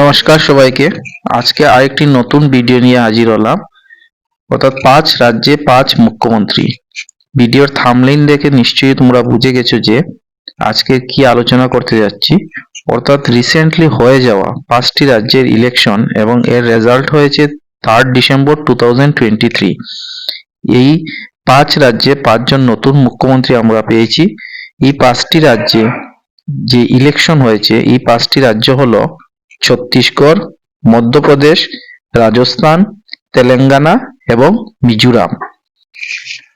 নমস্কার সবাইকে। আজকে আরেকটি নতুন ভিডিও নিয়ে হাজির হলাম। অর্থাৎ পাঁচ রাজ্যে পাঁচ মুখ্যমন্ত্রী। ভিডিওর থামলাইন দেখে নিশ্চয়ই তোমরা বুঝে গেছো যে আজকে কি আলোচনা করতে যাচ্ছি। অর্থাৎ রিসেন্টলি হয়ে যাওয়া পাঁচটি রাজ্যের ইলেকশন এবং এর রেজাল্ট হয়েছে থার্ড ডিসেম্বর টু এই পাঁচ রাজ্যে পাঁচজন নতুন মুখ্যমন্ত্রী আমরা পেয়েছি। এই পাঁচটি রাজ্যে যে ইলেকশন হয়েছে, এই পাঁচটি রাজ্য হলো ছত্তিশগড়, মধ্যপ্রদেশ, রাজস্থান, তেলেঙ্গানা এবং মিজোরাম।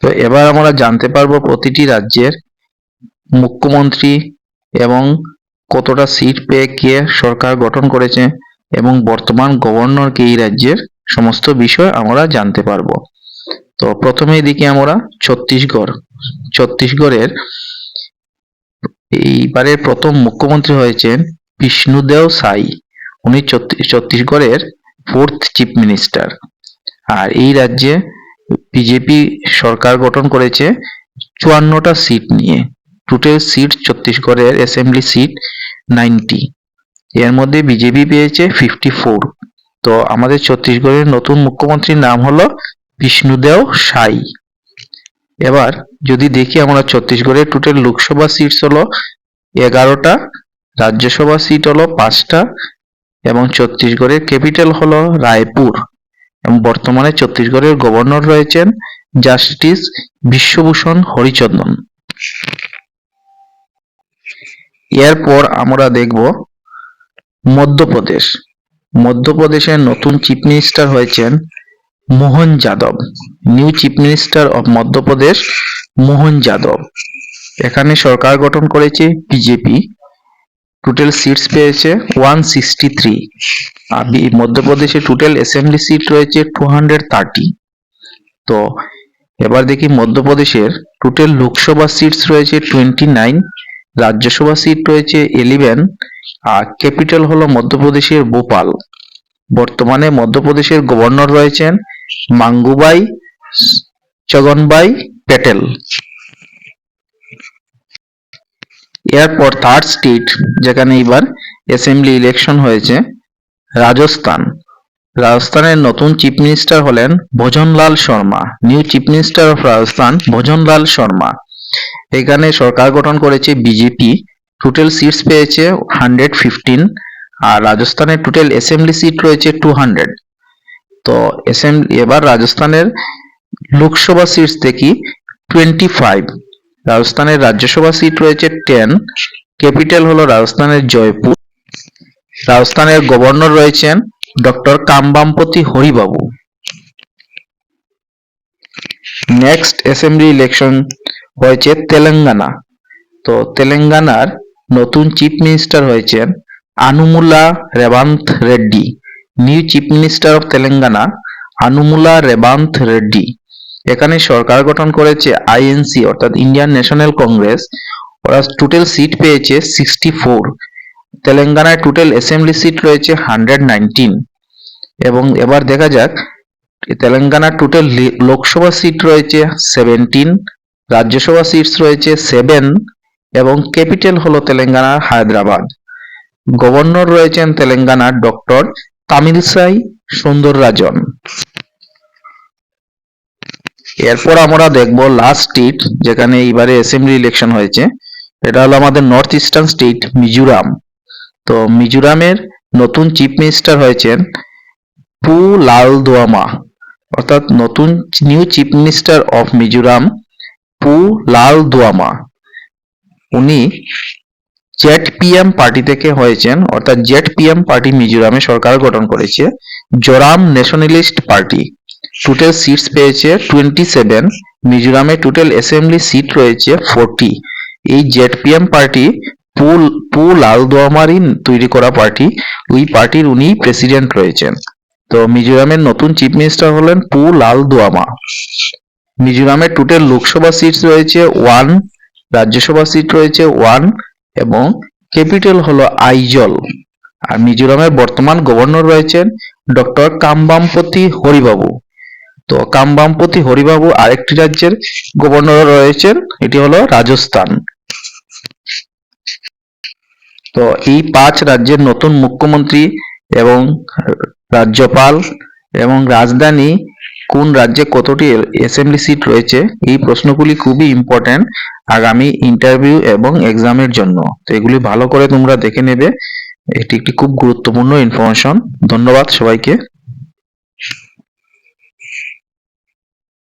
তো এবার আমরা জানতে পারব প্রতিটি রাজ্যের মুখ্যমন্ত্রী এবং কতটা সিট পেয়ে কে সরকার গঠন করেছে এবং বর্তমান গভর্নরকে এই রাজ্যের সমস্ত বিষয় আমরা জানতে পারব। তো প্রথমেই দেখি আমরা ছত্তিশগড়। ছত্তিশগড়ের এইবারের প্রথম মুখ্যমন্ত্রী হয়েছেন বিষ্ণুদেও সাই। উনি ছত্তি- ছত্তিশগড়ের ফোর্থ চিফ মিনিস্টার আর এই রাজ্যে বিজেপি সরকার গঠন করেছে চুয়ান্নটা সিট নিয়ে। টোটাল সিট ছত্তিশগড়ের অ্যাসেম্বলি সিট নাইনটি এর মধ্যে বিজেপি পেয়েছে ফিফটি ফোর তো আমাদের ছত্তিশগড়ের নতুন মুখ্যমন্ত্রীর নাম হলো বিষ্ণুদেও সাই। এবার যদি দেখি আমরা ছত্তিশগড়ের টোটাল লোকসভা সিটস হলো এগারোটা, রাজ্যসভা সিট হলো পাঁচটা এবং ছত্তিশগড়ের ক্যাপিটাল হল রায়পুর। এবং বর্তমানে ছত্তিশগড়ের গভর্নর রয়েছেন জাস্টিস বিশ্বভূষণ হরিচন্দন। এরপর আমরা দেখব মধ্যপ্রদেশ। মধ্যপ্রদেশের নতুন চিফ মিনিস্টার হয়েছেন Mohan Yadav. New chief minister of Madhya Pradesh Mohan Yadav. এখানে সরকার গঠন করেছে বিজেপি। টোটাল সিটস পেয়েছে ওয়ান সিক্সটি থ্রি আর মধ্যপ্রদেশে টোটাল অ্যাসেম্বলি সিট রয়েছে টু হান্ড্রেড থার্টি তো এবার দেখি মধ্যপ্রদেশের টোটাল লোকসভা সিটস রয়েছে টোয়েন্টি নাইন রাজ্যসভা সিট রয়েছে ইলেভেন আর ক্যাপিটাল হলো মধ্যপ্রদেশের ভোপাল। বর্তমানে মধ্যপ্রদেশের গভর্নর রয়েছেন মাঙ্গুবাই চগনবাই, প্যাটেল। এরপর থার্ড স্টেট যেখানে এবার অ্যাসেম্বলি ইলেকশন হয়েছে, রাজস্থান। রাজস্থানের নতুন চিফ মিনিস্টার হলেন Bhajanlal Sharma. New chief minister of Rajasthan, Bhajanlal Sharma. এখানে সরকার গঠন করেছে বিজেপি টোটাল সিটস পেয়েছে হান্ড্রেড ফিফটিন আর রাজস্থানের টোটাল অ্যাসেম্বলি সিট রয়েছে টু হান্ড্রেড তো অ্যাসেম্বলি এবার রাজস্থানের লোকসভা সিটস দেখি টোয়েন্টি ফাইভ রাজস্থানের রাজ্যসভা সিট রয়েছে টেন ক্যাপিটাল হলো রাজস্থানের জয়পুর। রাজস্থানের গভর্নর রয়েছেন doctor Kambhampati Haribabu. Next assembly election হয়েছে তেলেঙ্গানা। তো তেলেঙ্গানার নতুন চিফ মিনিস্টার হয়েছেন Anumula Revanth Reddy. New chief minister of Telangana Anumula Revanth Reddy. এখানে সরকার গঠন করেছে আইএনসি অর্থাৎ ইন্ডিয়ান ন্যাশনাল কংগ্রেস ওরা টোটাল সিট পেয়েছে সিক্সটি ফোর তেলেঙ্গানায় টোটাল অ্যাসেম্বলি সিট রয়েছে হান্ড্রেড নাইনটিন এবং এবার দেখা যাক, তেলেঙ্গানার টোটাল লোকসভা সিট রয়েছে সেভেন্টিন রাজ্যসভা সিটস রয়েছে সেভেন এবং ক্যাপিটাল হলো তেলেঙ্গানার হায়দ্রাবাদ। গভর্নর রয়েছেন তেলেঙ্গানার ডক্টর তামিলসাই সুন্দররাজন। এরপর আমরা দেখব লাস্ট স্টেট যেখানে এবারে অ্যাসেম্বলি ইলেকশন হয়েছে। এটা হলো আমাদের নর্থ ইস্টার্ন স্টেট মিজোরাম। তো মিজোরামের নতুন চিফ মিনিস্টার হয়েছেন পু লাল দোয়ামা অর্থাৎ নতুন new chief minister of Mizoram, Pu Lal Duhoma উনি জেড পিএম পার্টি থেকে হয়েছেন, অর্থাৎ জেড পিএম পার্টি মিজোরামে সরকার গঠন করেছে, Zoram Nationalist party total seats পেয়েছে টোয়েন্টি সেভেন মিজোরামে টোটাল অ্যাসেম্বলি সিট রয়েছে ফোরটি এই জেড পিএম পার্টি পুল পু লাল দোয়ামারি তৈরি করা পার্টি ওই পার্টির উনি প্রেসিডেন্ট রয়েছেন। তো মিজোরামের নতুন চিফ মিনিস্টার হলেন পু লাল দোয়ামা মিজোরামের টোটাল লোকসভা সিটস রয়েছে ওয়ান রাজ্যসভা সিট রয়েছে ওয়ান এবং ক্যাপিটাল হলো আইজল। আর মিজোরামের বর্তমান গভর্নর রয়েছেন ডক্টর কামবামপতি হরিবাবু। তো কামবামপতি হরিবাবু আরেকটি রাজ্যের গভর্নর রয়েছেন, এটি হলো রাজস্থান। তো এই পাঁচ রাজ্যের নতুন মুখ্যমন্ত্রী এবং রাজ্যপাল এবং রাজধানী কোন রাজ্যে কতটি অ্যাসেম্বলি সিট রয়েছে, এই প্রশ্নগুলি খুবই ইম্পর্ট্যান্ট আগামী ইন্টারভিউ এবং এক্সামের জন্য। তো এগুলি ভালো করে তোমরা দেখে নেবে, এটি একটি খুব গুরুত্বপূর্ণ ইনফরমেশন ধন্যবাদ সবাইকে।